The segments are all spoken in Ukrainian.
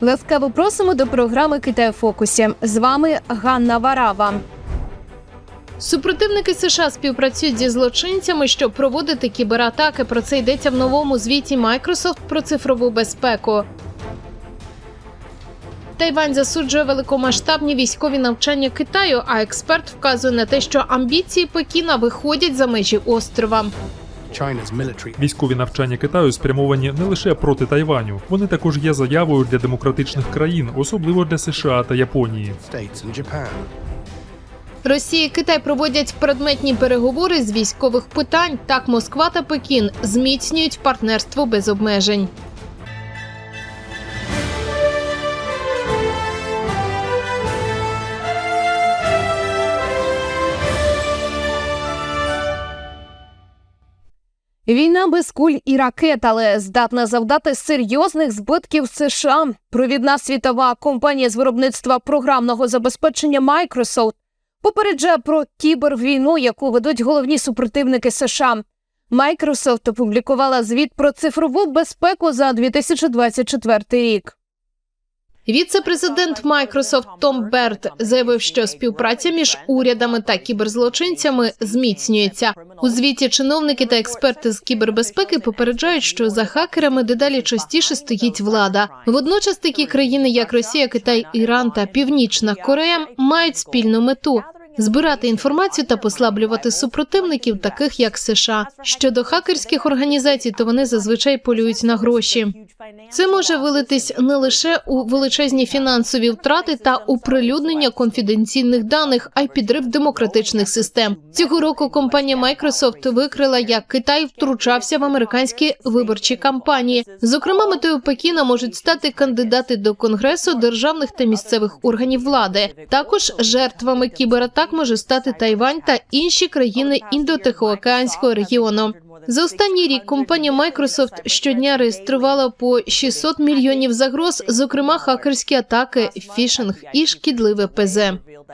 Ласкаво просимо до програми Китай у фокусі. З вами Ганна Варава. Супротивники США співпрацюють зі злочинцями, щоб проводити кібератаки. Про це йдеться в новому звіті Microsoft про цифрову безпеку. Тайвань засуджує великомасштабні військові навчання Китаю, а експерт вказує на те, що амбіції Пекіна виходять за межі острова. Військові навчання Китаю спрямовані не лише проти Тайваню, вони також є заявою для демократичних країн, особливо для США та Японії. Росія і Китай проводять предметні переговори з військових питань. Так Москва та Пекін зміцнюють партнерство без обмежень. Війна без куль і ракет, але здатна завдати серйозних збитків США. Провідна світова компанія з виробництва програмного забезпечення Microsoft попереджає про кібервійну, яку ведуть головні супротивники США. Microsoft опублікувала звіт про цифрову безпеку за 2024 рік. Віце-президент Microsoft Том Берт заявив, що співпраця між урядами та кіберзлочинцями зміцнюється. У звіті чиновники та експерти з кібербезпеки попереджають, що за хакерами дедалі частіше стоїть влада. Водночас такі країни, як Росія, Китай, Іран та Північна Корея, мають спільну мету. Збирати інформацію та послаблювати супротивників, таких як США. Щодо хакерських організацій, то вони зазвичай полюють на гроші. Це може вилитись не лише у величезні фінансові втрати та оприлюднення конфіденційних даних, а й підрив демократичних систем. Цього року компанія Microsoft викрила, як Китай втручався в американські виборчі кампанії. Зокрема, метою Пекіна можуть стати кандидати до конгресу державних та місцевих органів влади. Також жертвами кібератак може стати Тайвань та інші країни індотихоокеанського регіону. За останній рік компанія Microsoft щодня реєструвала по 600 мільйонів загроз, зокрема хакерські атаки, фішинг і шкідливе ПЗ.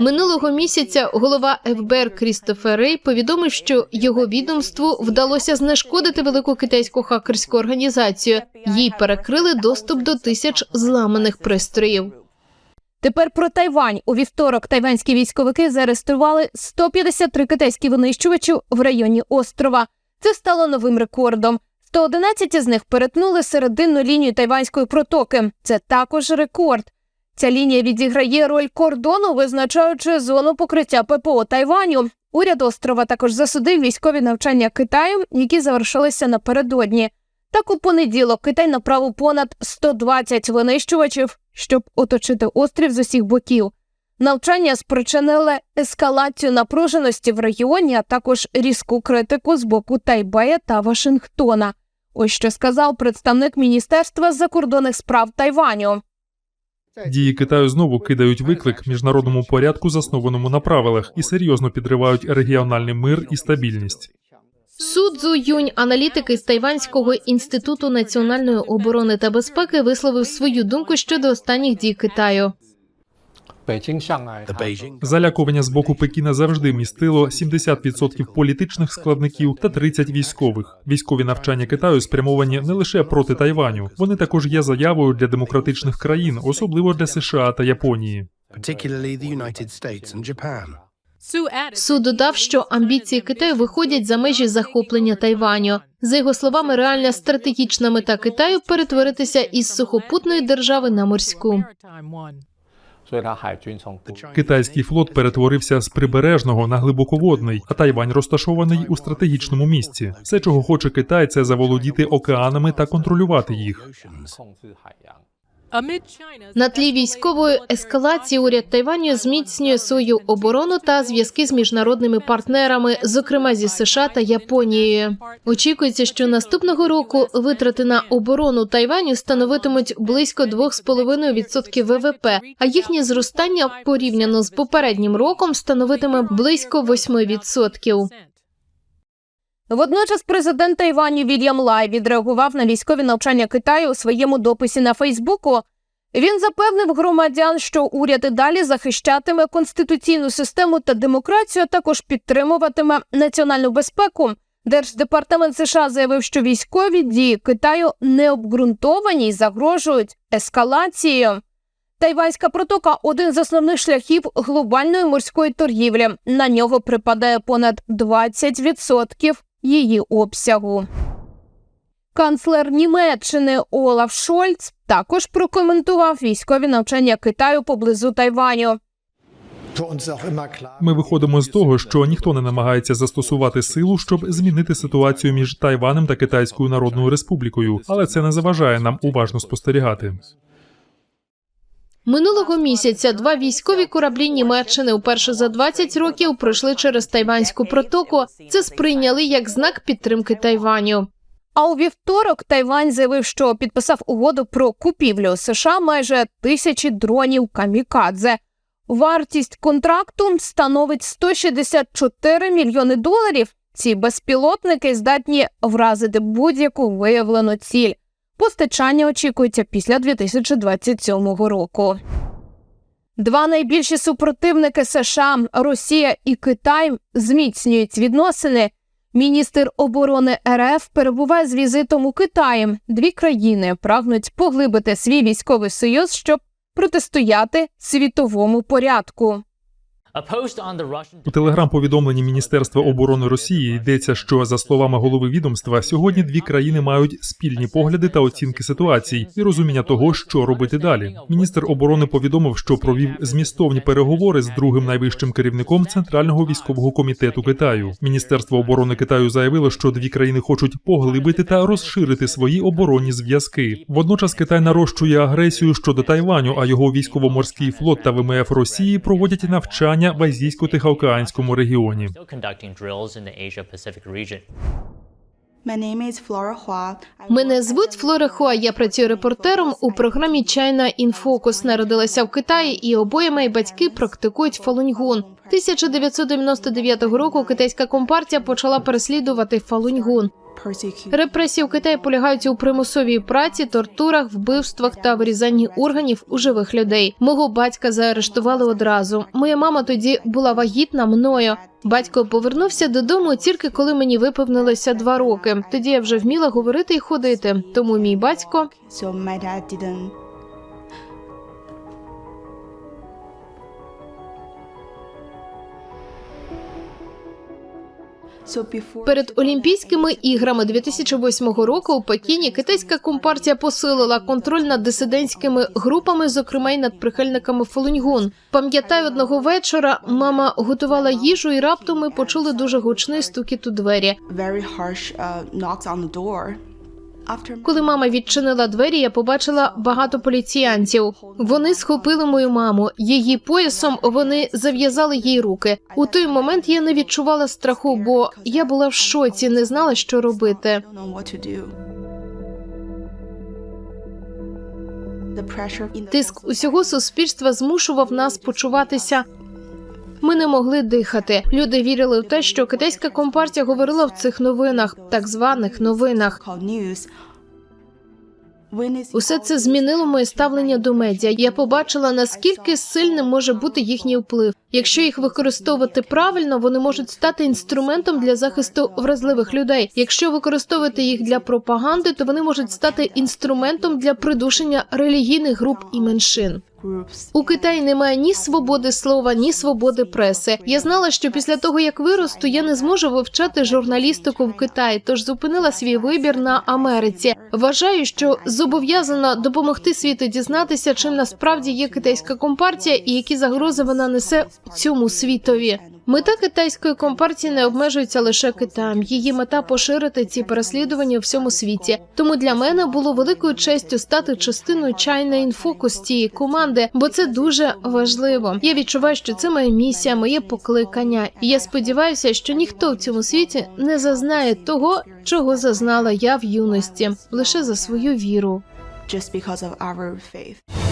Минулого місяця голова ФБР Крістофер Рей повідомив, що його відомству вдалося знешкодити велику китайську хакерську організацію. Їй перекрили доступ до тисяч зламаних пристроїв. Тепер про Тайвань у вівторок тайванські військовики зареєстрували 153 китайські винищувачі в районі острова. Це стало новим рекордом. 111 з них перетнули серединну лінію тайванської протоки. Це також рекорд. Ця лінія відіграє роль кордону, визначаючи зону покриття ППО Тайваню. Уряд острова також засудив військові навчання Китаю, які завершилися напередодні. Так у понеділок Китай направив понад 120 винищувачів, щоб оточити острів з усіх боків. Навчання спричинили ескалацію напруженості в регіоні, а також різку критику з боку Тайбея та Вашингтона. Ось що сказав представник Міністерства закордонних справ Тайваню. Дії Китаю знову кидають виклик міжнародному порядку, заснованому на правилах, і серйозно підривають регіональний мир і стабільність. Судзу юнь аналітик із Тайванського інституту національної оборони та безпеки висловив свою думку щодо останніх дій Китаю. Залякування з боку Пекіна завжди містило 70% політичних складників та 30 військових. Військові навчання Китаю спрямовані не лише проти Тайваню, вони також є заявою для демократичних країн, особливо для США та Японії. Су додав, що амбіції Китаю виходять за межі захоплення Тайваню. За його словами, реальна стратегічна мета Китаю перетворитися із сухопутної держави на морську. Китайський флот перетворився з прибережного на глибоководний, а Тайвань розташований у стратегічному місці. Все, чого хоче Китай, це заволодіти океанами та контролювати їх. На тлі військової ескалації уряд Тайваню зміцнює свою оборону та зв'язки з міжнародними партнерами, зокрема зі США та Японією. Очікується, що наступного року витрати на оборону Тайваню становитимуть близько 2,5% ВВП, а їхнє зростання порівняно з попереднім роком становитиме близько 8%. Водночас президент Тайваню Вільям Лай відреагував на військові навчання Китаю у своєму дописі на Фейсбуку. Він запевнив громадян, що уряд і далі захищатиме конституційну систему та демократію, а також підтримуватиме національну безпеку, Держдепартамент США заявив, що військові дії Китаю необґрунтовані й загрожують ескалацією. Тайванська протока один з основних шляхів глобальної морської торгівлі. На нього припадає понад 20% її обсягу. Канцлер Німеччини Олаф Шольц також прокоментував військові навчання Китаю поблизу Тайваню. Ми виходимо з того, що ніхто не намагається застосувати силу, щоб змінити ситуацію між Тайванем та Китайською Народною Республікою, але це не заважає нам уважно спостерігати. Минулого місяця два військові кораблі Німеччини вперше за 20 років пройшли через Тайванську протоку. Це сприйняли як знак підтримки Тайваню. А у вівторок Тайвань заявив, що підписав угоду про купівлю США майже тисячі дронів камікадзе. Вартість контракту становить 164 мільйони доларів. Ці безпілотники здатні вразити будь-яку виявлену ціль. Постачання очікується після 2027 року. Два найбільші супротивники США Росія і Китай зміцнюють відносини. Міністр оборони РФ перебуває з візитом у Китаї. Дві країни прагнуть поглибити свій військовий союз, щоб протистояти світовому порядку. У телеграм-повідомленні Міністерства оборони Росії йдеться, що за словами голови відомства, сьогодні дві країни мають спільні погляди та оцінки ситуацій і розуміння того, що робити далі. Міністр оборони повідомив, що провів змістовні переговори з другим найвищим керівником Центрального військового комітету Китаю. Міністерство оборони Китаю заявило, що дві країни хочуть поглибити та розширити свої оборонні зв'язки. Водночас Китай нарощує агресію щодо Тайваню, а його військово-морський флот та ВМФ Росії проводять навчання в Азійсько-Тихоокеанському регіоні. Мене звуть Флора Хуа. Я працюю репортером у програмі China in Focus. Народилася в Китаї, і обоє мої батьки практикують фалуньгун. 1999 року китайська компартія почала переслідувати фалуньгун. Репресії в Китаї полягають у примусовій праці, тортурах, вбивствах та вирізанні органів у живих людей. Мого батька заарештували одразу. Моя мама тоді була вагітна мною. Батько повернувся додому тільки коли мені виповнилося два роки. Тоді я вже вміла говорити і ходити. Тому мій батько перед Олімпійськими іграми 2008 року у Пекіні китайська компартія посилила контроль над дисидентськими групами, зокрема й над прихильниками Фолуньгун. Пам'ятаю, одного вечора мама готувала їжу, і раптом ми почули дуже гучний стукіт у двері. Коли мама відчинила двері, я побачила багато поліціянтів. Вони схопили мою маму. Її поясом вони зав'язали їй руки. У той момент я не відчувала страху, бо я була в шоці, не знала, що робити. Тиск усього суспільства змушував нас почуватися. Ми не могли дихати. Люди вірили в те, що китайська компартія говорила в цих новинах, так званих новинах. Усе це змінило моє ставлення до медіа. Я побачила наскільки сильним може бути їхній вплив. Якщо їх використовувати правильно, вони можуть стати інструментом для захисту вразливих людей. Якщо використовувати їх для пропаганди, то вони можуть стати інструментом для придушення релігійних груп і меншин. У Китаї немає ні свободи слова, ні свободи преси. Я знала, що після того як виросту, я не зможу вивчати журналістику в Китаї, тож зупинила свій вибір на Америці. Вважаю, що зобов'язана допомогти світу дізнатися, чим насправді є китайська компартія і які загрози вона несе цьому світові. Мета китайської компартії не обмежується лише Китаєм. Її мета поширити ці переслідування у всьому світі. Тому для мене було великою честю стати частиною China in Focus цієї команди, бо це дуже важливо. Я відчуваю, що це моя місія, моє покликання. І я сподіваюся, що ніхто в цьому світі не зазнає того, чого зазнала я в юності, лише за свою віру. just because of our faith.